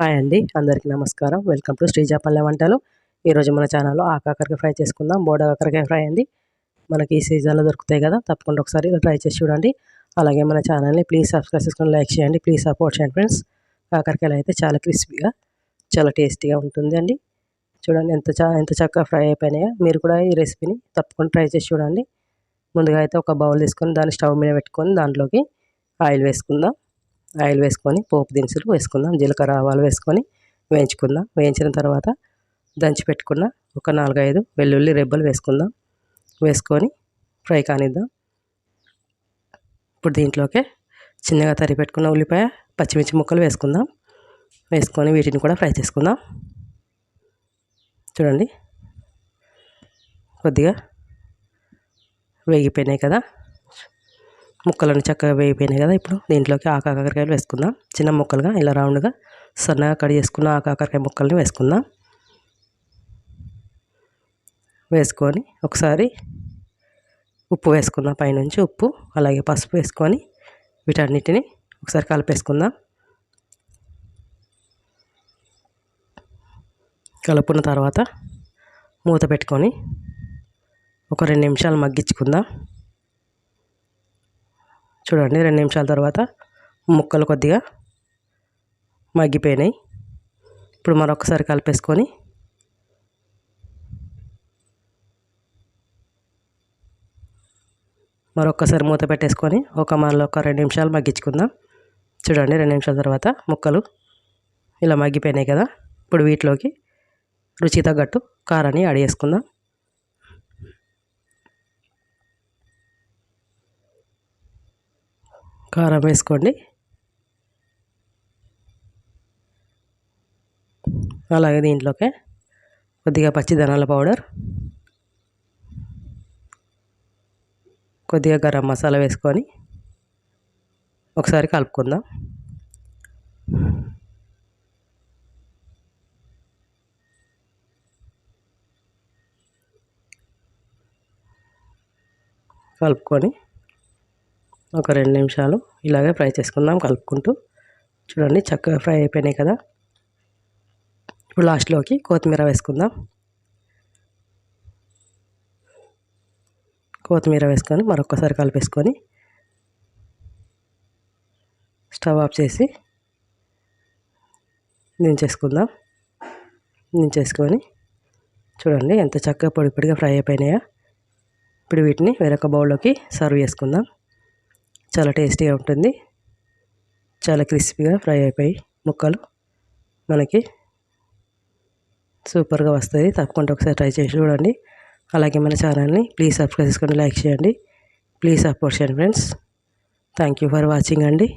Hi అండి. అందరికీ నమస్కారం. వెల్కమ్ టు శ్రీజాపల్లె వంటలు. ఈరోజు మన ఛానల్లో ఆకాకరకాయ ఫ్రై చేసుకుందాం. బోడ కాకరకాయ ఫ్రై అండి. మనకి ఈ సీజన్లో దొరుకుతాయి కదా తప్పకుండా ఒకసారి ట్రై చేసి చూడండి. అలాగే మన ఛానల్ని ప్లీజ్ సబ్స్క్రైబ్ చేసుకొని లైక్ చేయండి. ప్లీజ్ సపోర్ట్ చేయండి ఫ్రెండ్స్. కాకరకాయలు అయితే చాలా క్రిస్పీగా చాలా టేస్టీగా ఉంటుంది అండి. చూడండి ఎంత చా ఎంత చక్కగా ఫ్రై అయిపోయినాయో. మీరు కూడా ఈ రెసిపీని తప్పకుండా ట్రై చేసి చూడండి. ముందుగా అయితే ఒక బౌల్ తీసుకొని దాన్ని స్టవ్ మీద పెట్టుకొని దాంట్లోకి ఆయిల్ వేసుకుందాం. ఆయిల్ వేసుకొని పోపు దినుసులు వేసుకుందాం జీలకర్ర ఆవాలు వేసుకొని వేయించుకుందాం. వేయించిన తర్వాత దంచి పెట్టుకున్న ఒక నాలుగైదు వెల్లుల్లి రెబ్బలు వేసుకుందాం. వేసుకొని ఫ్రై కానిద్దాం. ఇప్పుడు దీంట్లోకి చిన్నగా తరి పెట్టుకున్న ఉల్లిపాయ పచ్చిమిర్చి ముక్కలు వేసుకుందాం. వేసుకొని వీటిని కూడా ఫ్రై చేసుకుందాం. చూడండి. కొద్దిగా వేగిపోయినాయి కదా. ముక్కలను చక్కగా వేగిపోయినాయి కదా ఇప్పుడు. దీంట్లోకి ఆకాకరకాయలు వేసుకుందాం. చిన్న ముక్కలుగా ఇలా రౌండ్గా సన్నగా కట్ చేసుకున్న ఆకాకరకాయ ముక్కల్ని వేసుకుందాం. వేసుకొని ఒకసారి ఉప్పు వేసుకుందాం పైనుంచి ఉప్పు అలాగే పసుపు వేసుకొని వీటన్నిటిని ఒకసారి కలిపేసుకుందాం. కలుపుకున్న తర్వాత మూత పెట్టుకొని ఒక రెండు నిమిషాలు మగ్గించుకుందాం. చూడండి రెండు నిమిషాల తర్వాత ముక్కలు కొద్దిగా మగ్గిపోయినాయి. ఇప్పుడు మరొకసారి కలిపేసుకొని మరొకసారి మూత పెట్టేసుకొని ఒక మనలో ఒక రెండు నిమిషాలు మగ్గించుకుందాం. చూడండి రెండు నిమిషాల తర్వాత ముక్కలు ఇలా మగ్గిపోయినాయి కదా. ఇప్పుడు వీటిలోకి రుచి తగ్గట్టు కారాన్ని యాడ్ చేసుకుందాం. కారం వేసుకోండి. అలాగే దీంట్లోకి కొద్దిగా పచ్చి ధనాల పౌడర్ కొద్దిగా గరం మసాలా వేసుకొని ఒకసారి కలుపుకుందాం. కలుపుకొని ఒక రెండు నిమిషాలు ఇలాగే ఫ్రై చేసుకుందాం కలుపుకుంటూ. చూడండి చక్కగా ఫ్రై అయిపోయినాయి కదా. ఇప్పుడు లాస్ట్లోకి కొత్తిమీర వేసుకుందాం. కొత్తిమీర వేసుకొని మరొకసారి కలిపేసుకొని స్టవ్ ఆఫ్ చేసి దించేసుకుందాం. దించేసుకొని చూడండి ఎంత చక్కగా పొడి పొడిగా ఫ్రై అయిపోయినాయా. ఇప్పుడు వీటిని వేరొక బౌల్లోకి సర్వ్ చేసుకుందాం. చాలా టేస్టీగా ఉంటుంది. చాలా క్రిస్పీగా ఫ్రై అయిపోయి ముక్కలు మనకి సూపర్గా వస్తుంది తప్పకుండా ఒకసారి ట్రై చేసి చూడండి. అలాగే మన ఛానల్ని ప్లీజ్ సబ్స్క్రైబ్ చేసుకోండి లైక్ చేయండి. ప్లీజ్ సపోర్ట్ చేయండి friends. Thank you for watching అండి.